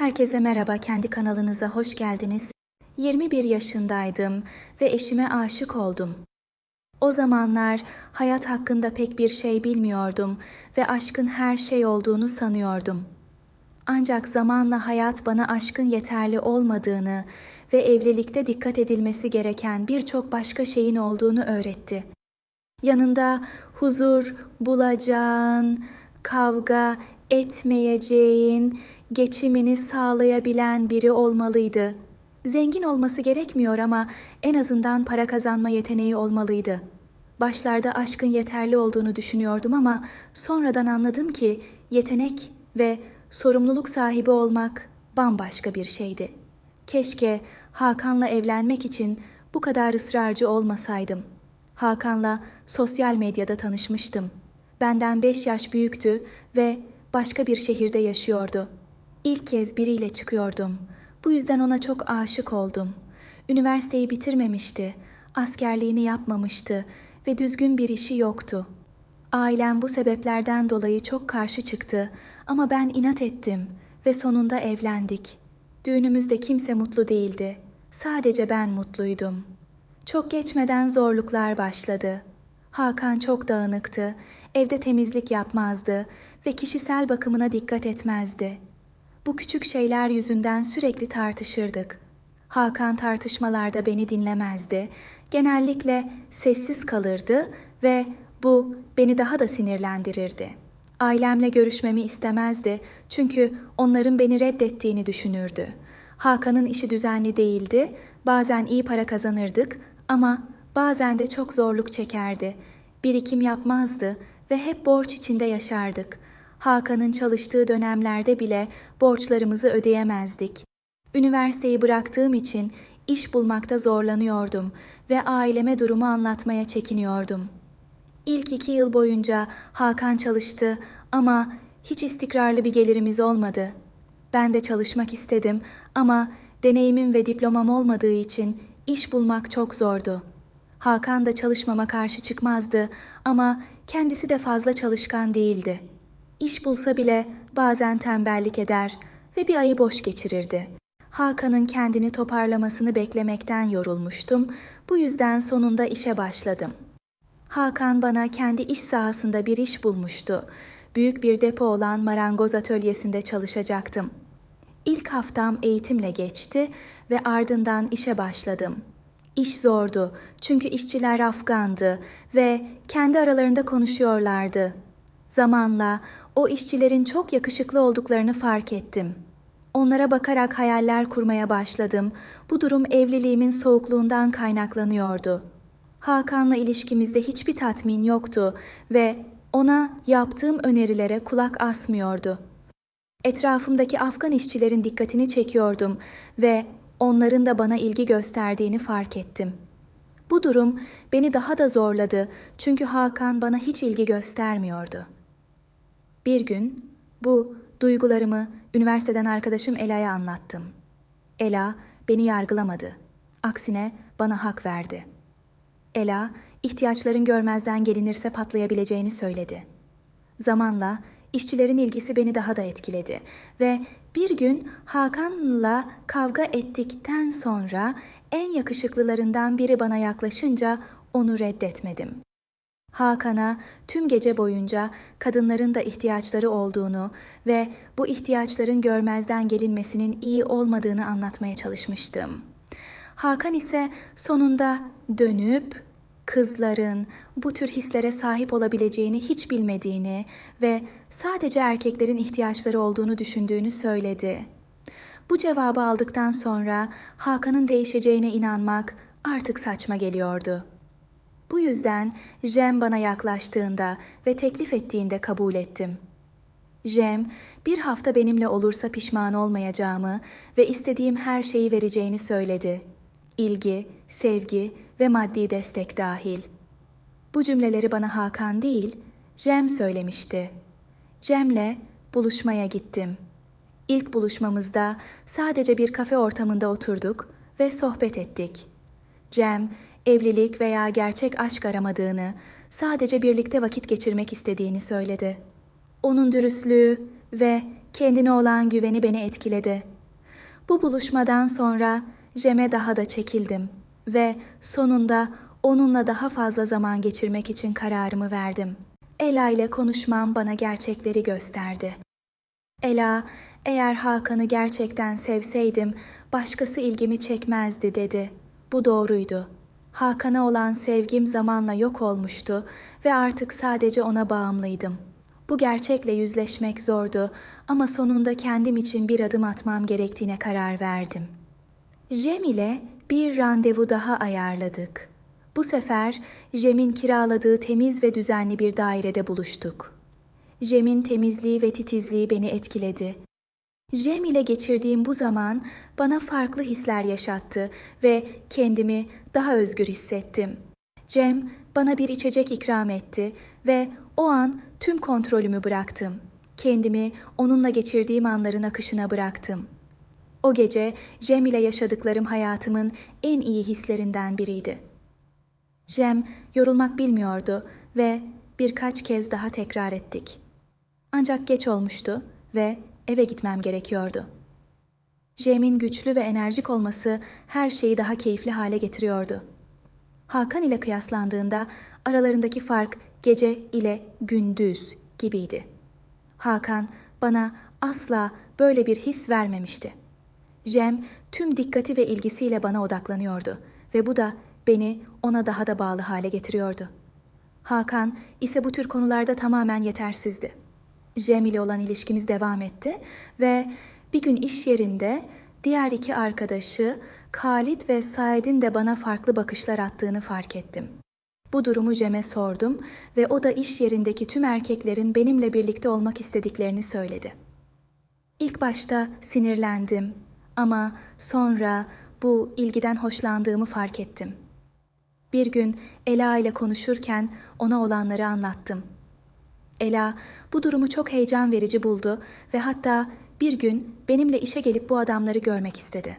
Herkese merhaba, kendi kanalınıza hoş geldiniz. 21 yaşındaydım ve eşime aşık oldum. O zamanlar hayat hakkında pek bir şey bilmiyordum ve aşkın her şey olduğunu sanıyordum. Ancak zamanla hayat bana aşkın yeterli olmadığını ve evlilikte dikkat edilmesi gereken birçok başka şeyin olduğunu öğretti. Yanında huzur bulacağın, kavga etmeyeceğin, geçimini sağlayabilen biri olmalıydı. Zengin olması gerekmiyor ama en azından para kazanma yeteneği olmalıydı. Başlarda aşkın yeterli olduğunu düşünüyordum ama sonradan anladım ki yetenek ve sorumluluk sahibi olmak bambaşka bir şeydi. Keşke Hakan'la evlenmek için bu kadar ısrarcı olmasaydım. Hakan'la sosyal medyada tanışmıştım. Benden beş yaş büyüktü ve başka bir şehirde yaşıyordu. İlk kez biriyle çıkıyordum. Bu yüzden ona çok aşık oldum. Üniversiteyi bitirmemişti, askerliğini yapmamıştı ve düzgün bir işi yoktu. Ailem bu sebeplerden dolayı çok karşı çıktı ama ben inat ettim ve sonunda evlendik. Düğünümüzde kimse mutlu değildi. Sadece ben mutluydum. Çok geçmeden zorluklar başladı. Hakan çok dağınıktı, evde temizlik yapmazdı ve kişisel bakımına dikkat etmezdi. Bu küçük şeyler yüzünden sürekli tartışırdık. Hakan tartışmalarda beni dinlemezdi. Genellikle sessiz kalırdı ve bu beni daha da sinirlendirirdi. Ailemle görüşmemi istemezdi çünkü onların beni reddettiğini düşünürdü. Hakan'ın işi düzenli değildi. Bazen iyi para kazanırdık ama bazen de çok zorluk çekerdi. Birikim yapmazdı ve hep borç içinde yaşardık. Hakan'ın çalıştığı dönemlerde bile borçlarımızı ödeyemezdik. Üniversiteyi bıraktığım için iş bulmakta zorlanıyordum ve aileme durumu anlatmaya çekiniyordum. İlk iki yıl boyunca Hakan çalıştı ama hiç istikrarlı bir gelirimiz olmadı. Ben de çalışmak istedim ama deneyimim ve diplomam olmadığı için iş bulmak çok zordu. Hakan da çalışmama karşı çıkmazdı ama kendisi de fazla çalışkan değildi. İş bulsa bile bazen tembellik eder ve bir ayı boş geçirirdi. Hakan'ın kendini toparlamasını beklemekten yorulmuştum. Bu yüzden sonunda işe başladım. Hakan bana kendi iş sahasında bir iş bulmuştu. Büyük bir depo olan marangoz atölyesinde çalışacaktım. İlk haftam eğitimle geçti ve ardından işe başladım. İş zordu çünkü işçiler Afgandı ve kendi aralarında konuşuyorlardı. Zamanla o işçilerin çok yakışıklı olduklarını fark ettim. Onlara bakarak hayaller kurmaya başladım. Bu durum evliliğimin soğukluğundan kaynaklanıyordu. Hakan'la ilişkimizde hiçbir tatmin yoktu ve ona yaptığım önerilere kulak asmıyordu. Etrafımdaki Afgan işçilerin dikkatini çekiyordum ve onların da bana ilgi gösterdiğini fark ettim. Bu durum beni daha da zorladı çünkü Hakan bana hiç ilgi göstermiyordu. Bir gün bu duygularımı üniversiteden arkadaşım Ela'ya anlattım. Ela beni yargılamadı. Aksine bana hak verdi. Ela, ihtiyaçların görmezden gelinirse patlayabileceğini söyledi. Zamanla işçilerin ilgisi beni daha da etkiledi ve bir gün Hakan'la kavga ettikten sonra en yakışıklılarından biri bana yaklaşınca onu reddetmedim. Hakan'a tüm gece boyunca kadınların da ihtiyaçları olduğunu ve bu ihtiyaçların görmezden gelinmesinin iyi olmadığını anlatmaya çalışmıştım. Hakan ise sonunda dönüp kızların bu tür hislere sahip olabileceğini hiç bilmediğini ve sadece erkeklerin ihtiyaçları olduğunu düşündüğünü söyledi. Bu cevabı aldıktan sonra Hakan'ın değişeceğine inanmak artık saçma geliyordu. Bu yüzden Jem bana yaklaştığında ve teklif ettiğinde kabul ettim. Jem, bir hafta benimle olursa pişman olmayacağımı ve istediğim her şeyi vereceğini söyledi. İlgi, sevgi ve maddi destek dahil. Bu cümleleri bana Hakan değil, Jem söylemişti. Cem'le buluşmaya gittim. İlk buluşmamızda sadece bir kafe ortamında oturduk ve sohbet ettik. Cem, evlilik veya gerçek aşk aramadığını, sadece birlikte vakit geçirmek istediğini söyledi. Onun dürüstlüğü ve kendine olan güveni beni etkiledi. Bu buluşmadan sonra Cem'e daha da çekildim ve sonunda onunla daha fazla zaman geçirmek için kararımı verdim. Ela ile konuşmam bana gerçekleri gösterdi. Ela, eğer Hakan'ı gerçekten sevseydim başkası ilgimi çekmezdi dedi. Bu doğruydu. Hakan'a olan sevgim zamanla yok olmuştu ve artık sadece ona bağımlıydım. Bu gerçekle yüzleşmek zordu ama sonunda kendim için bir adım atmam gerektiğine karar verdim. Jem ile bir randevu daha ayarladık. Bu sefer Jem'in kiraladığı temiz ve düzenli bir dairede buluştuk. Jem'in temizliği ve titizliği beni etkiledi. Jem ile geçirdiğim bu zaman bana farklı hisler yaşattı ve kendimi daha özgür hissettim. Cem bana bir içecek ikram etti ve o an tüm kontrolümü bıraktım. Kendimi onunla geçirdiğim anların akışına bıraktım. O gece Cem ile yaşadıklarım hayatımın en iyi hislerinden biriydi. Cem yorulmak bilmiyordu ve birkaç kez daha tekrar ettik. Ancak geç olmuştu ve eve gitmem gerekiyordu. Cem'in güçlü ve enerjik olması her şeyi daha keyifli hale getiriyordu. Hakan ile kıyaslandığında aralarındaki fark gece ile gündüz gibiydi. Hakan bana asla böyle bir his vermemişti. Jem tüm dikkati ve ilgisiyle bana odaklanıyordu ve bu da beni ona daha da bağlı hale getiriyordu. Hakan ise bu tür konularda tamamen yetersizdi. Jem ile olan ilişkimiz devam etti ve bir gün iş yerinde diğer iki arkadaşı Khalid ve Said'in de bana farklı bakışlar attığını fark ettim. Bu durumu Cem'e sordum ve o da iş yerindeki tüm erkeklerin benimle birlikte olmak istediklerini söyledi. İlk başta sinirlendim ama sonra bu ilgiden hoşlandığımı fark ettim. Bir gün Ela ile konuşurken ona olanları anlattım. Ela bu durumu çok heyecan verici buldu ve hatta bir gün benimle işe gelip bu adamları görmek istedi.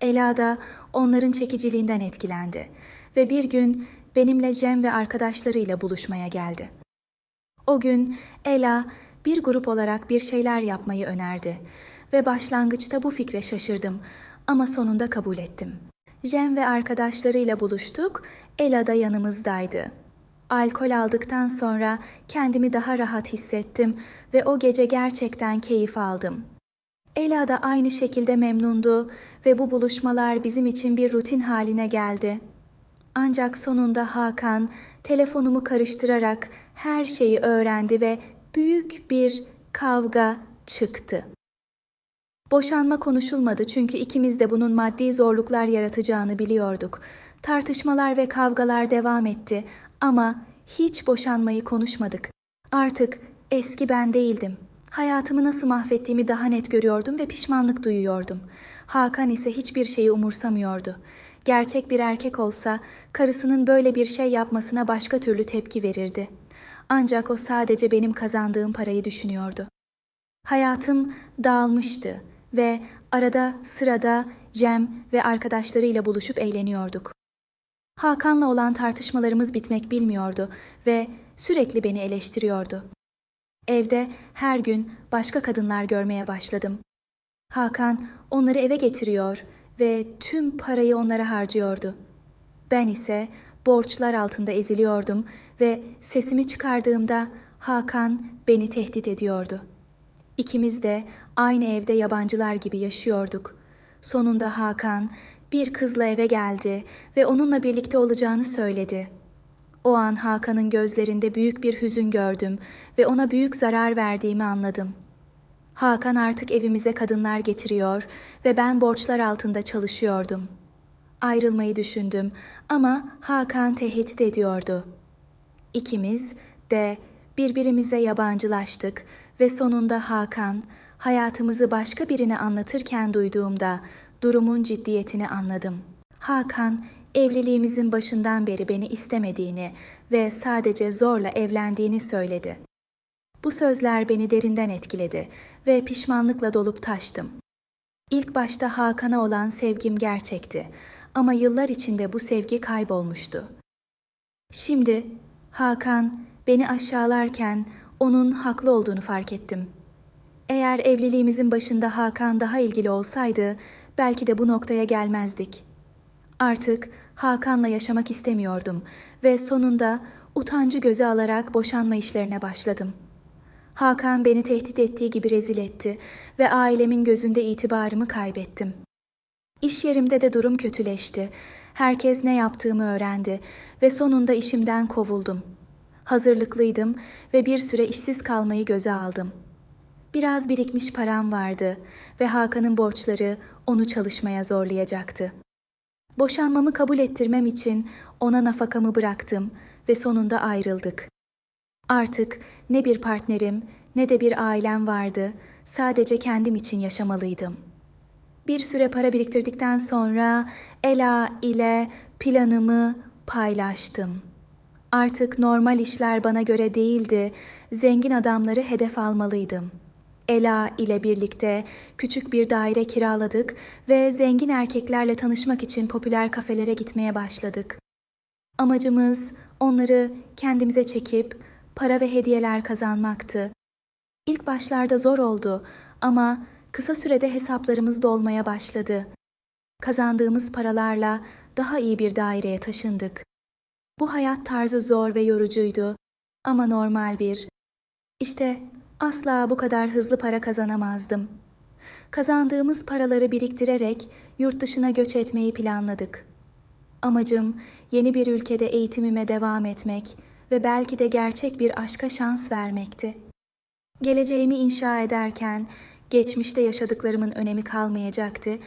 Ela da onların çekiciliğinden etkilendi ve bir gün benimle Cem ve arkadaşlarıyla buluşmaya geldi. O gün Ela bir grup olarak bir şeyler yapmayı önerdi ve başlangıçta bu fikre şaşırdım ama sonunda kabul ettim. Cem ve arkadaşlarıyla buluştuk, Ela da yanımızdaydı. Alkol aldıktan sonra kendimi daha rahat hissettim ve o gece gerçekten keyif aldım. Ela da aynı şekilde memnundu ve bu buluşmalar bizim için bir rutin haline geldi. Ancak sonunda Hakan telefonumu karıştırarak her şeyi öğrendi ve büyük bir kavga çıktı. Boşanma konuşulmadı çünkü ikimiz de bunun maddi zorluklar yaratacağını biliyorduk. Tartışmalar ve kavgalar devam etti ama hiç boşanmayı konuşmadık. Artık eski ben değildim. Hayatımı nasıl mahvettiğimi daha net görüyordum ve pişmanlık duyuyordum. Hakan ise hiçbir şeyi umursamıyordu. Gerçek bir erkek olsa karısının böyle bir şey yapmasına başka türlü tepki verirdi. Ancak o sadece benim kazandığım parayı düşünüyordu. Hayatım dağılmıştı ve arada sırada Cem ve arkadaşlarıyla buluşup eğleniyorduk. Hakan'la olan tartışmalarımız bitmek bilmiyordu ve sürekli beni eleştiriyordu. Evde her gün başka kadınlar görmeye başladım. Hakan onları eve getiriyor ve tüm parayı onlara harcıyordu. Ben ise borçlar altında eziliyordum ve sesimi çıkardığımda Hakan beni tehdit ediyordu. İkimiz de aynı evde yabancılar gibi yaşıyorduk. Sonunda Hakan bir kızla eve geldi ve onunla birlikte olacağını söyledi. O an Hakan'ın gözlerinde büyük bir hüzün gördüm ve ona büyük zarar verdiğimi anladım. Hakan artık evimize kadınlar getiriyor ve ben borçlar altında çalışıyordum. Ayrılmayı düşündüm ama Hakan tehdit ediyordu. İkimiz de birbirimize yabancılaştık ve sonunda Hakan hayatımızı başka birine anlatırken duyduğumda durumun ciddiyetini anladım. Hakan evliliğimizin başından beri beni istemediğini ve sadece zorla evlendiğini söyledi. Bu sözler beni derinden etkiledi ve pişmanlıkla dolup taştım. İlk başta Hakan'a olan sevgim gerçekti ama yıllar içinde bu sevgi kaybolmuştu. Şimdi Hakan beni aşağılarken onun haklı olduğunu fark ettim. Eğer evliliğimizin başında Hakan daha ilgili olsaydı belki de bu noktaya gelmezdik. Artık Hakan'la yaşamak istemiyordum ve sonunda utancı göze alarak boşanma işlerine başladım. Hakan beni tehdit ettiği gibi rezil etti ve ailemin gözünde itibarımı kaybettim. İş yerimde de durum kötüleşti. Herkes ne yaptığımı öğrendi ve sonunda işimden kovuldum. Hazırlıklıydım ve bir süre işsiz kalmayı göze aldım. Biraz birikmiş param vardı ve Hakan'ın borçları onu çalışmaya zorlayacaktı. Boşanmamı kabul ettirmem için ona nafakamı bıraktım ve sonunda ayrıldık. Artık ne bir partnerim ne de bir ailem vardı. Sadece kendim için yaşamalıydım. Bir süre para biriktirdikten sonra Ela ile planımı paylaştım. Artık normal işler bana göre değildi. Zengin adamları hedef almalıydım. Ela ile birlikte küçük bir daire kiraladık ve zengin erkeklerle tanışmak için popüler kafelere gitmeye başladık. Amacımız onları kendimize çekip para ve hediyeler kazanmaktı. İlk başlarda zor oldu ama kısa sürede hesaplarımız dolmaya başladı. Kazandığımız paralarla daha iyi bir daireye taşındık. Bu hayat tarzı zor ve yorucuydu ama normal bir. İşte asla bu kadar hızlı para kazanamazdım. Kazandığımız paraları biriktirerek yurt dışına göç etmeyi planladık. Amacım yeni bir ülkede eğitimime devam etmek ve belki de gerçek bir aşka şans vermekti. Geleceğimi inşa ederken geçmişte yaşadıklarımın önemi kalmayacaktı